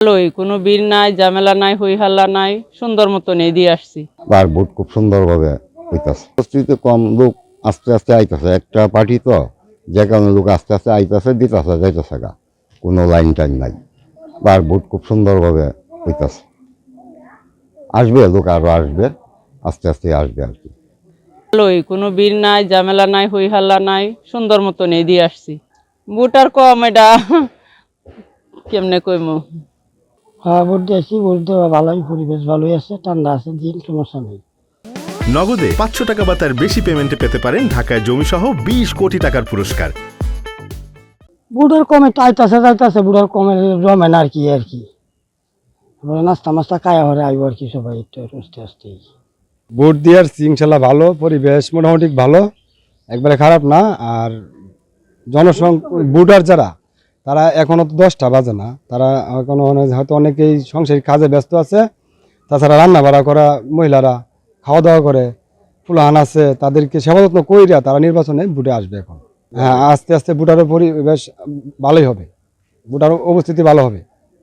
ভালোই কোনো বীর নাই ঝামেলা নাই হই হাল্লা নাই সুন্দর মতন এই দিয়ে আসছি। আর ভোট খুব সুন্দরভাবে হইতাছে। উপস্থিতি কম লোক আস্তে আস্তে আইতাছে। একটা পার্টি তো যে কারণে লোক আস্তে আস্তে আইতাছে দিতাছে যাইতেছে গা। কোনো লাইন টাইন নাই। আর ভোট খুব সুন্দরভাবে হইতাছে। আসবে লোক আরও আসবে আস্তে আস্তে আসবে আর কি। ভালোই কোনো বীর নাই ঝামেলা নাই হই হাল্লা নাই সুন্দর মতন এই দিয়ে আসছি বুটার কম এটা কেমনে কইমু? হ্যাঁ ভোট দিয়েছি ভোট দেওয়া ভালোই পরিবেশ ভালোই আছে ঠান্ডা আছে দিন সমস্যা নেই। নগদে পাঁচশো টাকা বা তার বেশি পেমেন্টে পেতে পারেন ঢাকায় জমিসহ বিশ কোটি টাকার পুরস্কার। বুড়োর কমে টাইতাছে যাইতাছে বুড়োর কমে জমে না আর কি আর কি। নাস্তা মাস্তা কায়া হরে আইব আর কি সবাই একটু আস্তে আস্তে ভোট দেওয়ার ইনশাল্লাহ ভালো পরিবেশ মোটামুটি ভালো একবারে খারাপ না আর জনসং ভোটার যারা তারা এখনও তো দশটা বাজে না। তারা এখনও হয়তো অনেকেই সংসারিক কাজে ব্যস্ত আছে। তাছাড়া রান্না বাড়া করা, মহিলারা খাওয়া দাওয়া করে, ফুলহান আছে, তাদেরকে সেবা যত্ন কইরা তারা নির্বাচনে ভোটে আসবে এখন। হ্যাঁ আস্তে আস্তে ভোটারের পরিবেশ ভালোই হবে। ভোটার অবস্থিতি ভালো হবে।